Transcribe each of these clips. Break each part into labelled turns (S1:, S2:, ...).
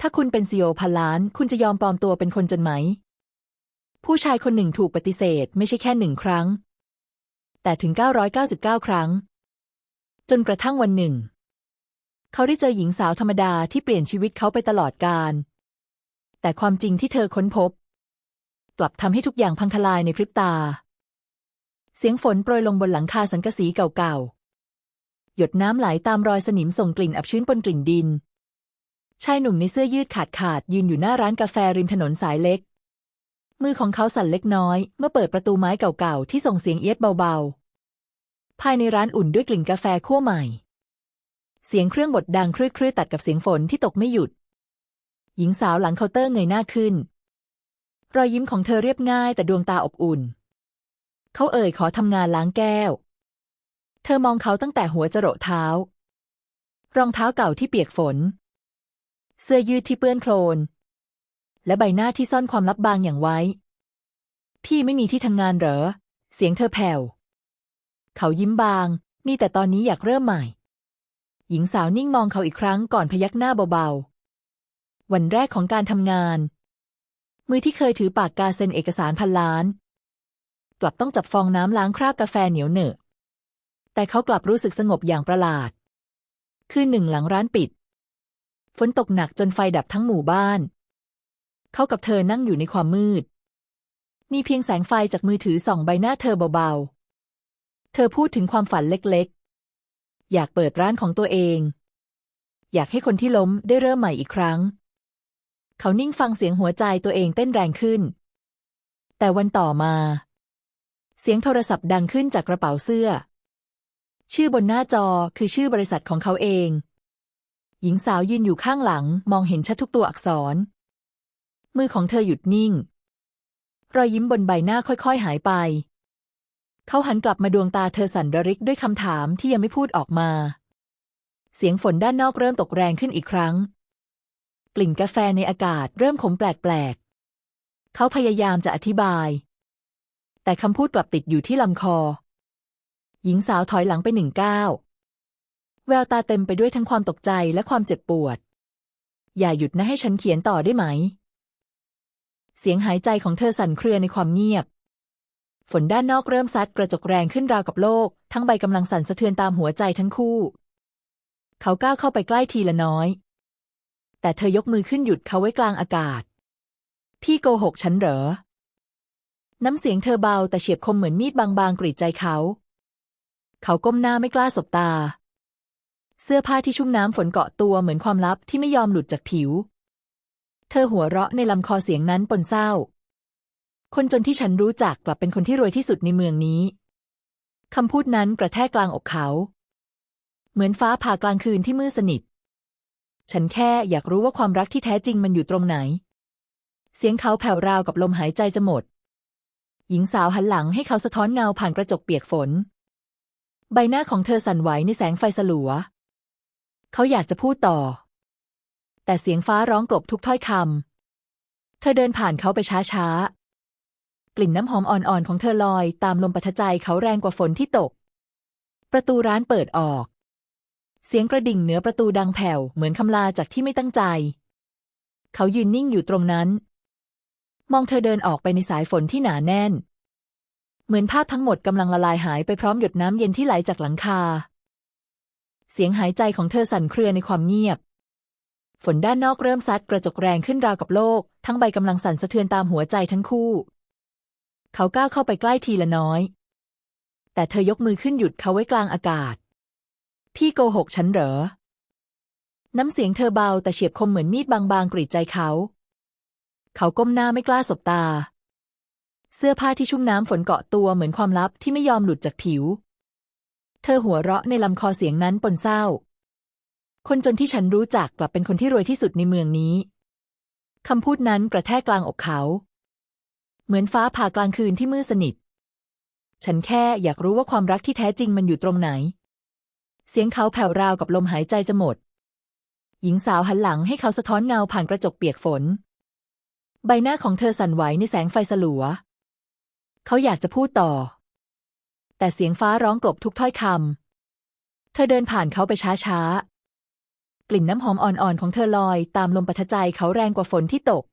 S1: ถ้าคุณเป็นซีโอพันล้าน คุณจะยอมปลอมตัวเป็นคนจนไหม ผู้ชายคนหนึ่งถูกปฏิเสธไม่ใช่แค่หนึ่งครั้ง แต่ถึง 999 ครั้ง จนกระทั่งวันหนึ่ง เขาได้เจอหญิงสาวธรรมดาที่เปลี่ยนชีวิตเขาไปตลอดกาลแต่ความจริงที่เธอค้นพบ กลับทำให้ทุกอย่างพังทลายในพริบตา เสียงฝนโปรยลงบนหลังคาสังกะสีเก่าๆหยดน้ำไหลตามรอยสนิมส่งกลิ่นอับชื้นปนกลิ่นดิน ชายหนุ่มในเสื้อยืดขาดขาดยืนอยู่หน้าร้านกาแฟริมถนนสายเล็ก มือของเขาสั่นเล็กน้อย เมื่อเปิดประตูไม้เก่าๆที่ส่งเสียงเอียดเบาๆ ภายในร้านอุ่นด้วยกลิ่นกาแฟคั่วใหม่ เสียงเครื่องบดดังครื้อๆตัดกับเสียงฝนที่ตกไม่หยุด หญิงสาวหลังเคาน์เตอร์เงยหน้าขึ้น รอยยิ้มของเธอเรียบง่ายแต่ดวงตาอบอุ่น เขาเอ่ยขอทำงานล้างแก้ว เธอมองเขาตั้งแต่หัวจรดเท้ารองเท้าเก่าที่เปียกฝน เสื้อยืดที่เปื้อนโคลน และใบหน้าที่ซ่อนความลับบางอย่างไว้ พี่ไม่มีที่ทำงานเหรอ เสียงเธอแผ่ว เขายิ้มบาง มีแต่ตอนนี้อยากเริ่มใหม่ หญิงสาวนิ่งมองเขาอีกครั้งก่อนพยักหน้าเบาๆ วันแรกของการทำงาน มือที่เคยถือปากกาเซ็นเอกสารพันล้าน กลับต้องจับฟองน้ำล้างคราบกาแฟเหนียวเหนอะแต่เขากลับรู้สึกสงบอย่างประหลาด คืนหนึ่งหลังร้านปิด ฝนตกหนักจนไฟดับทั้งหมู่บ้าน เขากับเธอนั่งอยู่ในความมืด มีเพียงแสงไฟจากมือถือส่องใบหน้าเธอเบาๆ เธอพูดถึงความฝันเล็กๆ อยากเปิดร้านของตัวเอง อยากให้คนที่ล้มได้เริ่มใหม่อีกครั้ง เขานิ่งฟังเสียงหัวใจตัวเองเต้นแรงขึ้น แต่วันต่อมา เสียงโทรศัพท์ดังขึ้นจากกระเป๋าเสื้อ ชื่อบนหน้าจอคือชื่อบริษัทของเขาเอง หญิงสาวยืนอยู่ข้างหลังมองเห็นชัดทุกตัวอักษร มือของเธอหยุดนิ่ง รอยยิ้มบนใบหน้าค่อยๆหายไป เขาหันกลับมาดวงตาเธอสั่นระริกด้วยคำถามที่ยังไม่พูดออกมา เสียงฝนด้านนอกเริ่มตกแรงขึ้นอีกครั้ง กลิ่นกาแฟในอากาศเริ่มขมแปลกๆ เขาพยายามจะอธิบาย แต่คำพูดกลับติดอยู่ที่ลำคอ หญิงสาวถอยหลังไปหนึ่งก้าว แววตาเต็มไปด้วยทั้งความตกใจและความเจ็บปวด อย่าหยุดนะให้ฉันเขียนต่อได้ไหม เสียงหายใจของเธอสั่นเครือในความเงียบ ฝนด้านนอกเริ่มซัดกระจกแรงขึ้นราวกับโลก ทั้งใบกำลังสั่นสะเทือนตามหัวใจทั้งคู่ เขาก้าวเข้าไปใกล้ทีละน้อย แต่เธอยกมือขึ้นหยุดเขาไว้กลางอากาศ พี่โกหกฉันเหรอ น้ำเสียงเธอเบาแต่เฉียบคมเหมือนมีดบางๆกรีดใจเขา เขาก้มหน้าไม่กล้าสบตา เสื้อผ้าที่ชุ่มน้ำฝนเกาะตัวเหมือนความลับที่ไม่ยอมหลุดจากผิว เธอหัวเราะในลำคอเสียงนั้นปนเศร้า คนจนที่ฉันรู้จักกลับเป็นคนที่รวยที่สุดในเมืองนี้คำพูดนั้นกระแทกกลางอกเขา เหมือนฟ้าผ่ากลางคืนที่มืดสนิท ฉันแค่อยากรู้ว่าความรักที่แท้จริงมันอยู่ตรงไหน เสียงเขาแผ่วราวกับลมหายใจจะหมด หญิงสาวหันหลังให้เขาสะท้อนเงาผ่านกระจกเปียกฝน ใบหน้าของเธอสั่นไหวในแสงไฟสลัว เขาอยากจะพูดต่อ แต่เสียงฟ้าร้องกลบทุกถ้อยคำ เธอเดินผ่านเขาไปช้าๆ กลิ่นน้ำหอมอ่อนๆของเธอลอยตามลมปะทะใจเขาแรงกว่าฝนที่ตก ประตูร้านเปิดออก เสียงกระดิ่งเหนือประตูดังแผ่วเหมือนคำลาจากที่ไม่ตั้งใจ เขายืนนิ่งอยู่ตรงนั้น มองเธอเดินออกไปในสายฝนที่หนาแน่น เหมือนภาพทั้งหมดกำลังละลายหายไปพร้อมหยดน้ำเย็นที่ไหลจากหลังคา เสียงหายใจของเธอสั่นเครือในความเงียบ ฝนด้านนอกเริ่มซัดกระจกแรงขึ้นราวกับโลก ทั้งใบกำลังสั่นสะเทือนตามหัวใจทั้งคู่ เขาก้าวเข้าไปใกล้ทีละน้อย แต่เธอยกมือขึ้นหยุดเขาไว้กลางอากาศ พี่โกหกฉันเหรอ น้ำเสียงเธอเบาแต่เฉียบคมเหมือนมีดบางๆกรีดใจเขา เขาก้มหน้าไม่กล้าสบตา เสื้อผ้าที่ชุ่มน้ำฝนเกาะตัวเหมือนความลับที่ไม่ยอมหลุดจากผิว เธอหัวเราะในลำคอเสียงนั้นปนเศร้า คนจนที่ฉันรู้จักกลับเป็นคนที่รวยที่สุดในเมืองนี้ คำพูดนั้นกระแทกกลางอกเขา เหมือนฟ้าผ่ากลางคืนที่มืดสนิท ฉันแค่อยากรู้ว่าความรักที่แท้จริงมันอยู่ตรงไหน เสียงเขาแผ่วราวกับลมหายใจจะหมด หญิงสาวหันหลังให้เขาสะท้อนเงาผ่านกระจกเปียกฝน ใบหน้าของเธอสั่นไหวในแสงไฟสลัว เขาอยากจะพูดต่อ แต่เสียงฟ้าร้องกลบทุกถ้อยคำ เธอเดินผ่านเขาไปช้ากลิ่นน้ำหอมอ่อนๆของเธอลอยตามลมปะทะใจเขาแรงกว่าฝนที่ตก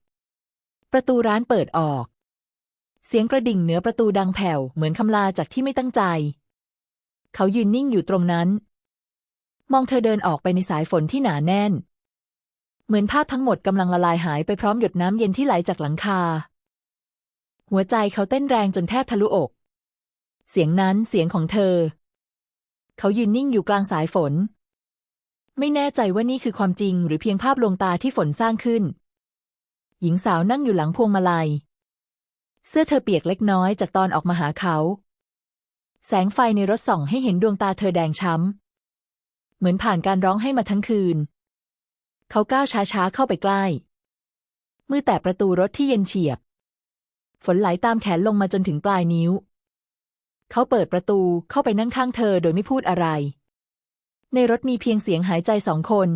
S1: ประตูร้านเปิดออก เสียงกระดิ่งเหนือประตูดังแผ่วเหมือนคำลาจากที่ไม่ตั้งใจ เขายืนนิ่งอยู่ตรงนั้น มองเธอเดินออกไปในสายฝนที่หนาแน่น เหมือนภาพทั้งหมดกำลังละลายหายไปพร้อมหยดน้ำเย็นที่ไหลจากหลังคา หัวใจเขาเต้นแรงจนแทบทะลุอก เสียงนั้นเสียงของเธอ เขายืนนิ่งอยู่กลางสายฝน ไม่แน่ใจว่านี่คือความจริงหรือเพียงภาพลวงตาที่ฝนสร้างขึ้น หญิงสาวนั่งอยู่หลังพวงมาลัย เสื้อเธอเปียกเล็กน้อยจากตอนออกมาหาเขา แสงไฟในรถส่องให้เห็นดวงตาเธอแดงช้ำ เหมือนผ่านการร้องให้มาทั้งคืน เขาก้าวช้าๆเข้าไปใกล้ มือแตะประตูรถที่เย็นเฉียบ ฝนไหลตามแขนลงมาจนถึงปลายนิ้ว เขาเปิดประตูเข้าไปนั่งข้างเธอโดยไม่พูดอะไร ในรถมีเพียงเสียงหายใจสองคน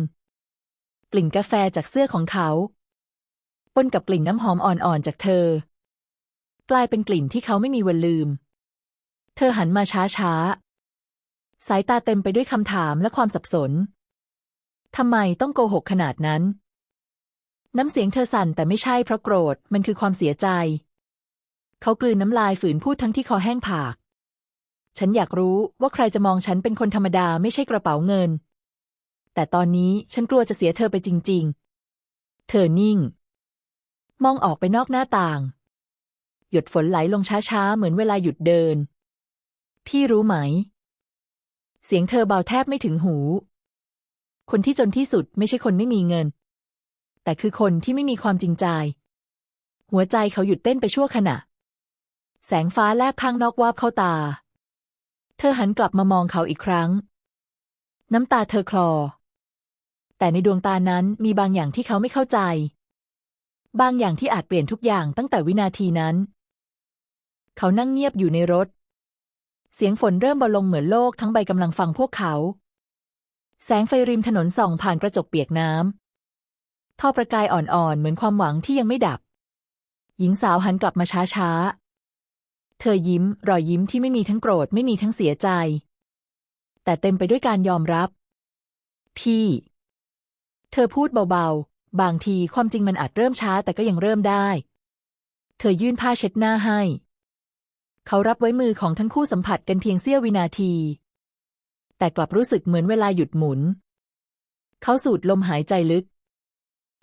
S1: กลิ่นกาแฟจากเสื้อของเขาปนกับกลิ่นน้ำหอมอ่อนๆจากเธอ กลายเป็นกลิ่นที่เขาไม่มีวันลืม เธอหันมาช้าๆ สายตาเต็มไปด้วยคำถามและความสับสนทำไมต้องโกหกขนาดนั้น น้ำเสียงเธอสั่นแต่ไม่ใช่เพราะโกรธ มันคือความเสียใจ เขากลืนน้ำลายฝืนพูดทั้งที่คอแห้งผาก ฉันอยากรู้ว่าใครจะมองฉันเป็นคนธรรมดาไม่ใช่กระเป๋าเงิน แต่ตอนนี้ฉันกลัวจะเสียเธอไปจริง ๆ เธอนิ่ง มองออกไปนอกหน้าต่าง หยดฝนไหลลงช้าๆ เหมือนเวลาหยุดเดิน พี่รู้ไหม เสียงเธอเบาแทบไม่ถึงหู คนที่จนที่สุดไม่ใช่คนไม่มีเงิน แต่คือคนที่ไม่มีความจริงใจ หัวใจเขาหยุดเต้นไปชั่วขณะ แสงฟ้าแลบข้างนอกวาบเข้าตา เธอหันกลับมามองเขาอีกครั้ง น้ำตาเธอคลอ แต่ในดวงตานั้นมีบางอย่างที่เขาไม่เข้าใจ บางอย่างที่อาจเปลี่ยนทุกอย่างตั้งแต่วินาทีนั้น เขานั่งเงียบอยู่ในรถ เสียงฝนเริ่มเบาลงเหมือนโลกทั้งใบกำลังฟังพวกเขา แสงไฟริมถนนส่องผ่านกระจกเปียกน้ำท่อประกายอ่อนๆเหมือนความหวังที่ยังไม่ดับ หญิงสาวหันกลับมาช้าๆ เธอยิ้ม รอยยิ้มที่ไม่มีทั้งโกรธไม่มีทั้งเสียใจ แต่เต็มไปด้วยการยอมรับ พี่ เธอพูดเบาๆ บางทีความจริงมันอาจเริ่มช้าแต่ก็ยังเริ่มได้ เธอยื่นผ้าเช็ดหน้าให้ เขารับไว้มือของทั้งคู่สัมผัสกันเพียงเสี้ยววินาที แต่กลับรู้สึกเหมือนเวลาหยุดหมุน เขาสูดลมหายใจลึก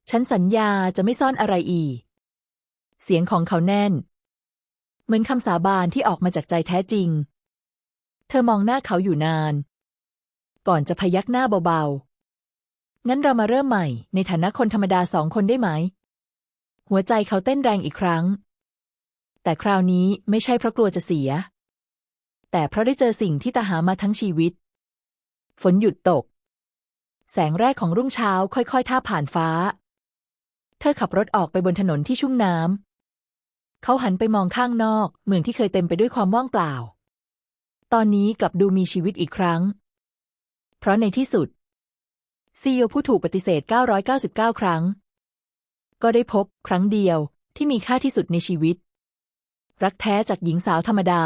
S1: ฉันสัญญาจะไม่ซ่อนอะไรอีก เสียงของเขาแน่น เหมือนคำสาบานที่ออกมาจากใจแท้จริง เธอมองหน้าเขาอยู่นาน ก่อนจะพยักหน้าเบาๆ งั้นเรามาเริ่มใหม่ ในฐานะคนธรรมดาสองคนได้ไหม หัวใจเขาเต้นแรงอีกครั้ง แต่คราวนี้ไม่ใช่เพราะกลัวจะเสีย แต่เพราะได้เจอสิ่งที่ตาหามาทั้งชีวิต ฝนหยุดตก แสงแรกของรุ่งเช้าค่อยๆท่าผ่านฟ้า เธอขับรถออกไปบนถนนที่ชุ่มน้ำ เขาหันไปมองข้างนอก เมืองที่เคยเต็มไปด้วยความว่างเปล่า ตอนนี้กลับดูมีชีวิตอีกครั้ง เพราะในที่สุด ซีอผู้ถูกปฏิเสธ 999 ครั้ง ก็ได้พบครั้งเดียวที่มีค่าที่สุดในชีวิต รักแท้จากหญิงสาวธรรมดา